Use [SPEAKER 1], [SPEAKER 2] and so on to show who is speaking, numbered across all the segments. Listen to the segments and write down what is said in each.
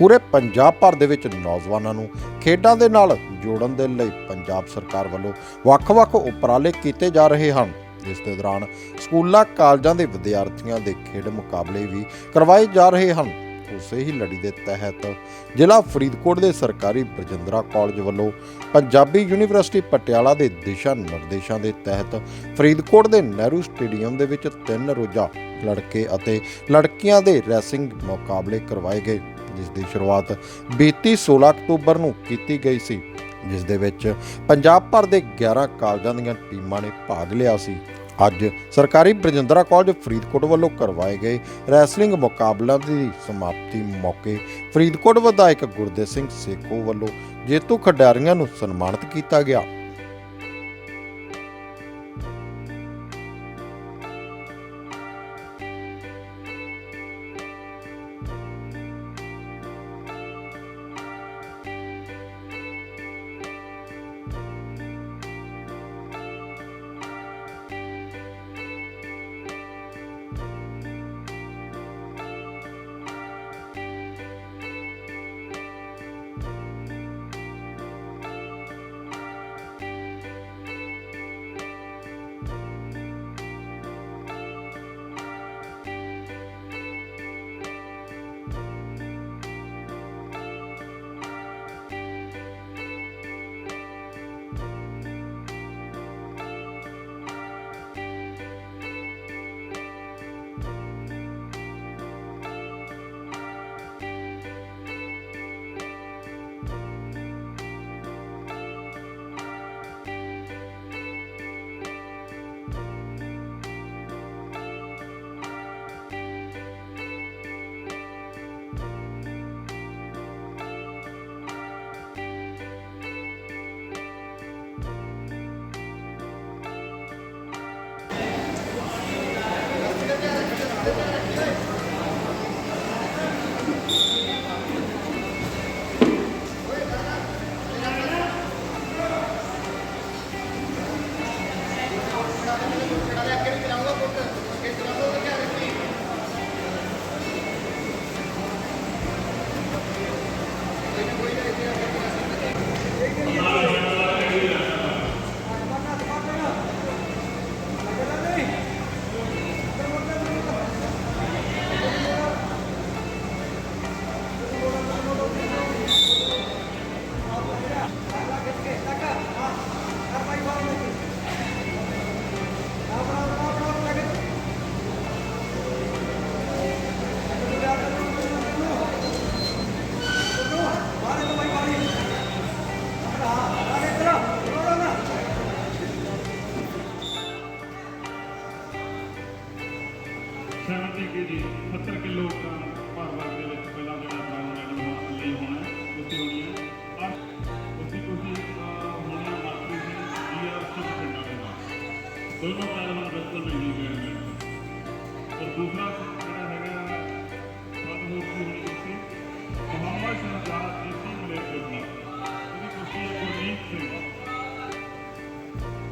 [SPEAKER 1] ਪੂਰੇ ਪੰਜਾਬ ਭਰ ਦੇ ਵਿੱਚ ਨੌਜਵਾਨਾਂ ਨੂੰ ਖੇਡਾਂ ਦੇ ਨਾਲ ਜੋੜਨ ਦੇ ਲਈ ਪੰਜਾਬ ਸਰਕਾਰ ਵੱਲੋਂ ਵੱਖ-ਵੱਖ ਉਪਰਾਲੇ ਕੀਤੇ ਜਾ ਰਹੇ ਹਨ। ਜਿਸ ਦੇ ਦੌਰਾਨ ਸਕੂਲਾਂ, ਕਾਲਜਾਂ ਦੇ ਵਿਦਿਆਰਥੀਆਂ ਦੇ ਖੇਡ ਮੁਕਾਬਲੇ ਵੀ ਕਰਵਾਏ ਜਾ ਰਹੇ ਹਨ। ਉਸੇ ਹੀ ਲੜੀ ਦੇ ਤਹਿਤ ਜ਼ਿਲ੍ਹਾ ਫਰੀਦਕੋਟ ਦੇ ਸਰਕਾਰੀ ਬਰਜਿੰਦਰਾ ਕਾਲਜ ਵੱਲੋਂ ਪੰਜਾਬੀ ਯੂਨੀਵਰਸਿਟੀ ਪਟਿਆਲਾ ਦੇ ਦਿਸ਼ਾ ਨਿਰਦੇਸ਼ਾਂ ਦੇ ਤਹਿਤ ਫਰੀਦਕੋਟ ਦੇ ਨਹਿਰੂ ਸਟੇਡੀਅਮ ਦੇ ਵਿੱਚ ਤਿੰਨ ਰੋਜ਼ਾ ਲੜਕੇ ਅਤੇ ਲੜਕੀਆਂ ਦੇ ਰੈਸਿੰਗ ਮੁਕਾਬਲੇ ਕਰਵਾਏ ਗਏ। ਜਿਸ ਦੀ ਸ਼ੁਰੂਆਤ ਬੀਤੀ 16 ਅਕਤੂਬਰ ਨੂੰ ਕੀਤੀ ਗਈ ਸੀ ਜਿਸ ਦੇ ਵਿੱਚ ਪੰਜਾਬ ਭਰ ਦੇ 11 ਕਾਲਜਾਂ ਦੀਆਂ ਟੀਮਾਂ ਨੇ ਭਾਗ ਲਿਆ ਸੀ। ਅੱਜ ਸਰਕਾਰੀ ਬਰਜਿੰਦਰਾ ਕਾਲਜ ਫਰੀਦਕੋਟ ਵੱਲੋਂ ਕਰਵਾਏ ਗਏ ਰੈਸਲਿੰਗ ਮੁਕਾਬਲਿਆਂ ਦੀ ਸਮਾਪਤੀ ਮੌਕੇ ਫਰੀਦਕੋਟ ਵਿਧਾਇਕ ਗੁਰਦੇਵ ਸਿੰਘ ਸੇਖੋ ਵੱਲੋਂ ਜੇਤੂ ਖਿਡਾਰੀਆਂ ਨੂੰ ਸਨਮਾਨਿਤ ਕੀਤਾ ਗਿਆ।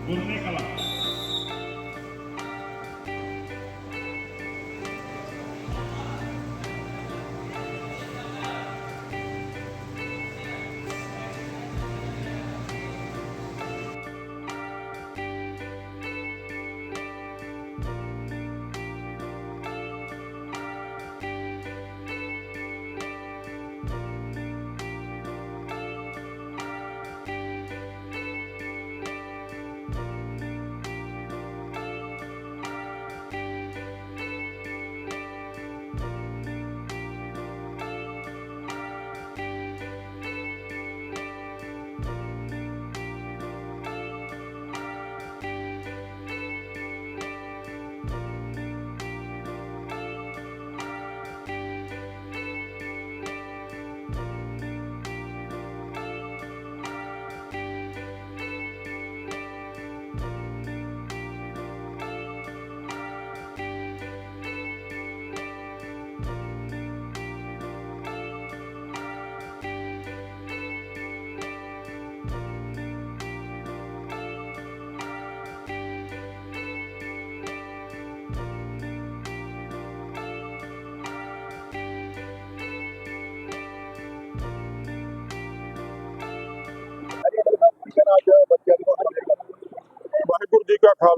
[SPEAKER 2] ਗੁਰਨੇ ਕਲਾ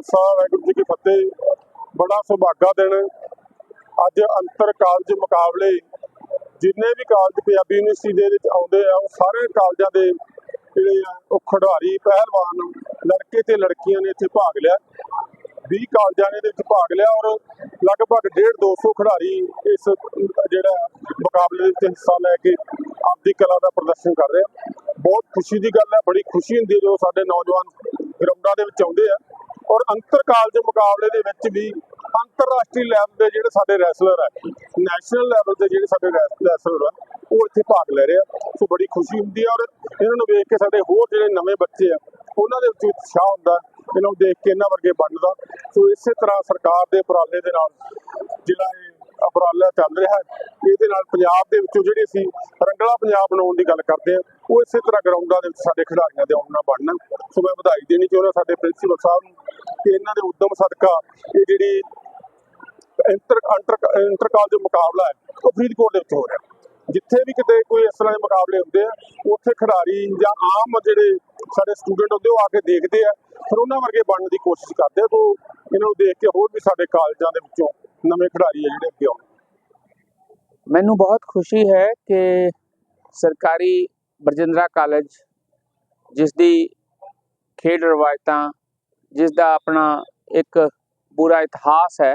[SPEAKER 3] ਖਾਲਸਾ ਵਾਹਿਗੁਰੂ ਜੀ ਕੀ ਫਤਿਹ ਬੜਾ ਸੁਭਾਗਾ ਦਿਨ। ਅੱਜ ਅੰਤਰ ਕਾਲਜ ਮੁਕਾਬਲੇ ਜਿੰਨੇ ਵੀ ਕਾਲਜ ਪੰਜਾਬੀ ਯੂਨੀਵਰਸਿਟੀ ਦੇ ਵਿੱਚ ਆਉਂਦੇ ਆ, ਉਹ ਸਾਰੇ ਕਾਲਜਾਂ ਦੇ ਜਿਹੜੇ ਆ, ਉਹ ਖਿਡਾਰੀ, ਪਹਿਲਵਾਨ, ਲੜਕੇ ਤੇ ਲੜਕੀਆਂ ਨੇ ਇੱਥੇ ਭਾਗ ਲਿਆ। 20 ਕਾਲਜਾਂ ਨੇ ਇਹਦੇ ਵਿੱਚ ਭਾਗ ਲਿਆ ਔਰ ਲਗਭਗ 1.5 200 ਖਿਡਾਰੀ ਇਸ ਜਿਹੜਾ ਮੁਕਾਬਲੇ ਵਿੱਚ ਹਿੱਸਾ ਲੈ ਕੇ ਆਪਦੀ ਕਲਾ ਦਾ ਪ੍ਰਦਰਸ਼ਨ ਕਰ ਰਹੇ ਆ। ਬਹੁਤ ਖੁਸ਼ੀ ਦੀ ਗੱਲ ਹੈ, ਬੜੀ ਖੁਸ਼ੀ ਹੁੰਦੀ ਹੈ ਜਦੋਂ ਸਾਡੇ ਨੌਜਵਾਨ ਗਰਾਊਂਡਾਂ ਦੇ ਵਿੱਚ ਆਉਂਦੇ ਆ। ਔਰ ਅੰਤਰ ਕਾਲਜ ਮੁਕਾਬਲੇ ਦੇ ਵਿੱਚ ਵੀ ਅੰਤਰਰਾਸ਼ਟਰੀ ਲੈਵਲ ਦੇ ਜਿਹੜੇ ਸਾਡੇ ਰੈਸਲਰ ਆ ਨੈਸ਼ਨਲ ਲੈਵਲ ਦੇ ਜਿਹੜੇ ਸਾਡੇ ਰੈਸਲਰ ਆ, ਉਹ ਇੱਥੇ ਭਾਗ ਲੈ ਰਹੇ ਆ। ਸੋ ਬੜੀ ਖੁਸ਼ੀ ਹੁੰਦੀ ਹੈ ਔਰ ਇਹਨਾਂ ਨੂੰ ਵੇਖ ਕੇ ਸਾਡੇ ਹੋਰ ਜਿਹੜੇ ਨਵੇਂ ਬੱਚੇ ਆ, ਉਹਨਾਂ ਦੇ ਵਿੱਚ ਉਤਸ਼ਾਹ ਹੁੰਦਾ, ਇਹਨਾਂ ਨੂੰ ਦੇਖ ਕੇ ਇਹਨਾਂ ਵਰਗੇ ਬਣਦਾ। ਸੋ ਇਸੇ ਤਰ੍ਹਾਂ ਸਰਕਾਰ ਦੇ ਉਪਰਾਲੇ ਦੇ ਨਾਲ ਜਿਹੜਾ ਇਹ ਉਪਰਾਲਾ ਚੱਲ ਰਿਹਾ ਹੈ। ਇਹਦੇ ਨਾਲ ਪੰਜਾਬ ਦੇ ਵਿੱਚੋਂ ਜਿਹੜੀ ਅਸੀਂ ਰੰਗਲਾ ਪੰਜਾਬ ਬਣਾਉਣ ਦੀ ਗੱਲ ਕਰਦੇ ਆ ਉਹ ਇਸੇ ਤਰ੍ਹਾਂ ਗਰਾਊਂਡਾਂ ਦੇ ਵਿੱਚ ਸਾਡੇ ਖਿਡਾਰੀਆਂ ਦੇ ਆਉਣ ਨਾਲ ਬਣਨਾ ਸੋ ਮੈਂ ਵਧਾਈ ਦੇਣੀ ਚਾਹੁੰਦਾ ਸਾਡੇ ਪ੍ਰਿੰਸੀਪਲ ਸਾਹਿਬ ਨੂੰ ਕਿ ਇਹਨਾਂ ਦੇ ਉਦਮ ਸਦਕਾ ਇਹ ਜਿਹੜੀ ਇੰਟਰ ਇੰਟਰ ਕਾਲਜ ਮੁਕਾਬਲਾ ਹੈ, ਉਹ ਫਰੀਦਕੋਟ ਦੇ ਵਿੱਚ ਹੋ ਰਿਹਾ ਜਿੱਥੇ ਵੀ ਕਿਤੇ ਕੋਈ ਇਸ ਤਰ੍ਹਾਂ ਦੇ ਮੁਕਾਬਲੇ ਹੁੰਦੇ ਆ, ਉੱਥੇ ਖਿਡਾਰੀ ਜਾਂ ਆਮ ਜਿਹੜੇ ਸਾਡੇ ਸਟੂਡੈਂਟ ਹੁੰਦੇ ਉਹ ਆ ਕੇ ਦੇਖਦੇ ਆ, ਫਿਰ ਉਹਨਾਂ ਵਰਗੇ ਬਣਨ ਦੀ ਕੋਸ਼ਿਸ਼ ਕਰਦੇ ਆ। ਤੋਂ ਇਹਨਾਂ ਨੂੰ ਦੇਖ ਕੇ ਹੋਰ ਵੀ ਸਾਡੇ ਕਾਲਜਾਂ ਦੇ ਵਿੱਚੋਂ ਨਵੇਂ ਖਿਡਾਰੀ ਆ ਜਿਹੜੇ ਅੱਗੇ ਆਉਣ।
[SPEAKER 4] ਮੈਨੂੰ ਬਹੁਤ ਖੁਸ਼ੀ ਹੈ ਕਿ ਸਰਕਾਰੀ ਬਰਜਿੰਦਰਾ ਕਾਲਜ, ਜਿਸ ਦੀ ਖੇਡ ਰਵਾਇਤਾਂ, ਜਿਸ ਦਾ ਆਪਣਾ ਇੱਕ ਪੂਰਾ ਇਤਿਹਾਸ ਹੈ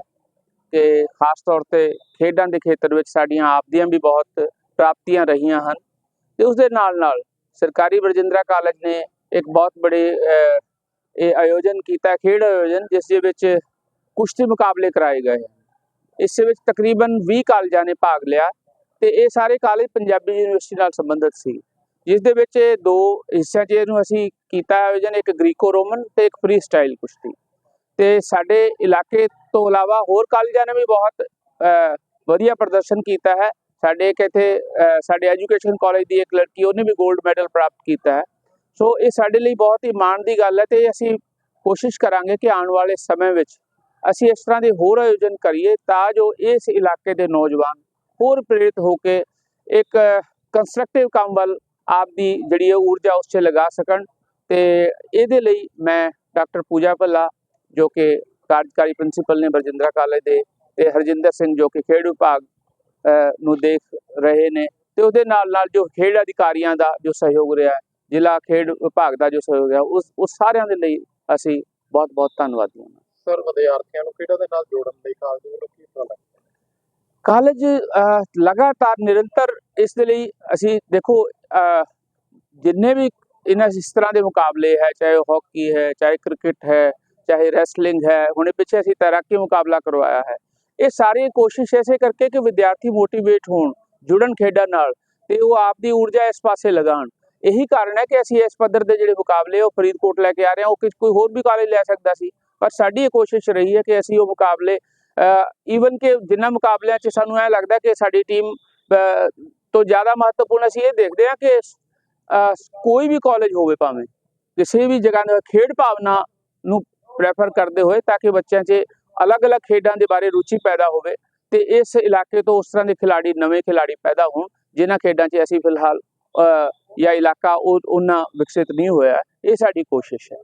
[SPEAKER 4] ਕਿ ਖਾਸ ਤੌਰ ਤੇ ਖੇਡਾਂ ਦੇ ਖੇਤਰ ਵਿੱਚ ਸਾਡੀਆਂ ਆਪਦੀਆਂ ਵੀ ਬਹੁਤ ਪ੍ਰਾਪਤੀਆਂ ਰਹੀਆਂ ਹਨ ਤੇ ਉਸ ਦੇ ਨਾਲ ਨਾਲ ਸਰਕਾਰੀ ਬਰਜਿੰਦਰਾ ਕਾਲਜ ਨੇ ਇੱਕ ਬਹੁਤ ਬੜੇ ਇਹ ਆਯੋਜਨ ਕੀਤਾ, ਖੇਡ ਆਯੋਜਨ, ਜਿਸ ਦੇ ਵਿੱਚ ਕੁਸ਼ਤੀ ਮੁਕਾਬਲੇ ਕਰਾਏ ਗਏ ਹਨ। ਇਸ ਵਿੱਚ ਤਕਰੀਬਨ 20 ਕਾਲਜਾਂ ਨੇ ਭਾਗ ਲਿਆ ਤੇ ਇਹ ਸਾਰੇ ਕਾਲਜ ਪੰਜਾਬੀ ਯੂਨੀਵਰਸਿਟੀ ਨਾਲ ਸੰਬੰਧਿਤ ਸੀ, ਜਿਸ ਦੇ ਵਿੱਚ ਇਹ ਦੋ ਹਿੱਸਿਆਂ 'ਚ ਇਹਨੂੰ ਅਸੀਂ ਕੀਤਾ ਆਯੋਜਨ, ਇੱਕ ਗ੍ਰੀਕੋ ਰੋਮਨ ਤੇ ਇੱਕ ਫ੍ਰੀ ਸਟਾਈਲ ਕੁਸ਼ਤੀ। ਤੇ ਸਾਡੇ ਇਲਾਕੇ ਤੋਂ ਇਲਾਵਾ ਹੋਰ ਕਾਲਜਾਂ ਨੇ ਵੀ ਬਹੁਤ ਵਧੀਆ ਪ੍ਰਦਰਸ਼ਨ ਕੀਤਾ ਹੈ। ਸਾਡੇ ਇੱਕ ਇੱਥੇ ਸਾਡੇ ਐਜੂਕੇਸ਼ਨ ਕਾਲਜ ਦੀ ਇੱਕ ਲੜਕੀ, ਉਹਨੇ ਵੀ 골ਡ ਮੈਡਲ ਪ੍ਰਾਪਤ ਕੀਤਾ ਹੈ। ਸੋ ਇਹ ਸਾਡੇ ਲਈ ਬਹੁਤ ਹੀ ਮਾਣ ਦੀ ਗੱਲ ਹੈ ਤੇ ਅਸੀਂ ਕੋਸ਼ਿਸ਼ ਕਰਾਂਗੇ ਕਿ ਆਉਣ ਵਾਲੇ ਸਮੇਂ ਵਿੱਚ ਅਸੀਂ ਇਸ ਤਰ੍ਹਾਂ ਦੇ ਹੋਰ ਆਯੋਜਨ ਕਰੀਏ ਤਾਂ ਜੋ ਇਸ ਇਲਾਕੇ ਦੇ ਨੌਜਵਾਨ ਹੋਰ ਪ੍ਰੇਰਿਤ ਹੋ ਕੇ ਇੱਕ ਕੰਸਟਰਕਟਿਵ ਕੰਮ ਵੱਲ ਆਪਦੀ ਜਿਹੜੀ ਹੈ ਊਰਜਾ ਉਸ 'ਚ ਲਗਾ ਸਕਣ ਤੇ ਇਹਦੇ ਲਈ ਮੈਂ ਡਾਕਟਰ ਪੂਜਾ ਭੱਲਾ, ਜੋ ਕਿ ਕਾਰਜਕਾਰੀ ਪ੍ਰਿੰਸੀਪਲ ਨੇ ਬਰਜਿੰਦਰਾ ਕਾਲਜ ਦੇ ਤੇ ਹਰਜਿੰਦਰ ਸਿੰਘ ਜੋ ਕਿ ਖੇਡ ਵਿਭਾਗ ਨੂੰ ਦੇਖ ਰਹੇ ਨੇ ਤੇ ਉਹਦੇ ਨਾਲ ਨਾਲ ਜੋ ਖੇਡ ਅਧਿਕਾਰੀਆਂ ਦਾ ਜੋ ਸਹਿਯੋਗ ਰਿਹਾ ਜ਼ਿਲ੍ਹਾ ਖੇਡ ਵਿਭਾਗ ਦਾ ਜੋ ਸਹਿਯੋਗ ਹੈ ਉਸ ਉਸ ਸਾਰਿਆਂ ਦੇ ਲਈ ਅਸੀਂ ਬਹੁਤ ਬਹੁਤ ਧੰਨਵਾਦੀ ਹਾਂ।
[SPEAKER 1] ਸਰ ਵਿਦਿਆਰਥੀਆਂ ਨੂੰ ਖੇਡਾਂ ਦੇ ਨਾਲ ਜੋੜਨ ਲਈ ਕਾਲਜ ਵੱਲੋਂ ਕੀ ਉਪਰਾਲਾ
[SPEAKER 4] ਕਾਲਜ ਲਗਾਤਾਰ ਨਿਰੰਤਰ ਇਸ ਦੇ ਲਈ ਅਸੀਂ ਦੇਖੋ ਜਿੰਨੇ ਵੀ ਇਹਨਾਂ ਇਸ ਤਰ੍ਹਾਂ ਦੇ ਮੁਕਾਬਲੇ ਹੈ, ਚਾਹੇ ਉਹ ਹਾਕੀ ਹੈ, ਚਾਹੇ ਕ੍ਰਿਕਟ ਹੈ, ਚਾਹੇ ਰੈਸਲਿੰਗ ਹੈ, ਹੁਣੇ ਪਿੱਛੇ ਅਸੀਂ ਤੈਰਾਕੀ ਮੁਕਾਬਲਾ ਕਰਵਾਇਆ ਹੈ। ਇਹ ਸਾਰੀ ਕੋਸ਼ਿਸ਼ ਐਸੇ ਕਰਕੇ ਕਿ ਵਿਦਿਆਰਥੀ ਮੋਟੀਵੇਟ ਹੋਣ, ਜੁੜਨ ਖੇਡਾਂ ਨਾਲ, ਤੇ ਉਹ ਆਪਦੀ ਊਰਜਾ ਇਸ ਪਾਸੇ ਲਗਾਉਣ। ਇਹੀ ਕਾਰਨ ਹੈ ਕਿ ਅਸੀਂ ਇਸ ਪੱਧਰ ਦੇ ਜਿਹੜੇ ਮੁਕਾਬਲੇ ਉਹ ਫਰੀਦਕੋਟ ਲੈ ਕੇ ਆ ਰਹੇ ਹਾਂ ਉਹ ਕਿ ਕੋਈ ਹੋਰ ਵੀ ਕਾਲਜ ਲੈ ਸਕਦਾ ਸੀ। ਪਰ ਸਾਡੀ ਇਹ ਕੋਸ਼ਿਸ਼ ਰਹੀ ਹੈ ਕਿ ਅਸੀਂ ਉਹ ਮੁਕਾਬਲੇ ਈਵਨ ਕਿ ਜਿਨ੍ਹਾਂ ਮੁਕਾਬਲਿਆਂ 'ਚ ਸਾਨੂੰ ਐ ਲੱਗਦਾ ਕਿ ਸਾਡੀ ਟੀਮ ਤੋਂ ਜ਼ਿਆਦਾ ਮਹੱਤਵਪੂਰਨ ਅਸੀਂ ਇਹ ਦੇਖਦੇ ਹਾਂ ਕਿ ਕੋਈ ਵੀ ਕਾਲਜ ਹੋਵੇ ਭਾਵੇਂ ਕਿਸੇ ਵੀ ਜਗ੍ਹਾ ਦੇ ਖੇਡ ਭਾਵਨਾ ਨੂੰ ਪ੍ਰੈਫਰ ਕਰਦੇ ਹੋਏ ਤਾਂ ਕਿ ਬੱਚਿਆਂ 'ਚ ਅਲੱਗ-ਅਲੱਗ ਖੇਡਾਂ ਦੇ ਬਾਰੇ ਰੁਚੀ ਪੈਦਾ ਹੋਵੇ ਤੇ ਇਸ ਇਲਾਕੇ ਤੋਂ ਉਸ ਤਰ੍ਹਾਂ ਦੇ ਖਿਲਾੜੀ ਨਵੇਂ ਖਿਲਾੜੀ ਪੈਦਾ ਹੋਣ ਜਿਨ੍ਹਾਂ ਖੇਡਾਂ 'ਚ ਅਸੀਂ ਫਿਲਹਾਲ ਅ, ਜਾਂ ਇਲਾਕਾ ਉਹ ਉਹਨਾਂ ਵਿਕਸਿਤ ਨਹੀਂ ਹੋਇਆ ਇਹ ਸਾਡੀ ਕੋਸ਼ਿਸ਼ ਹੈ।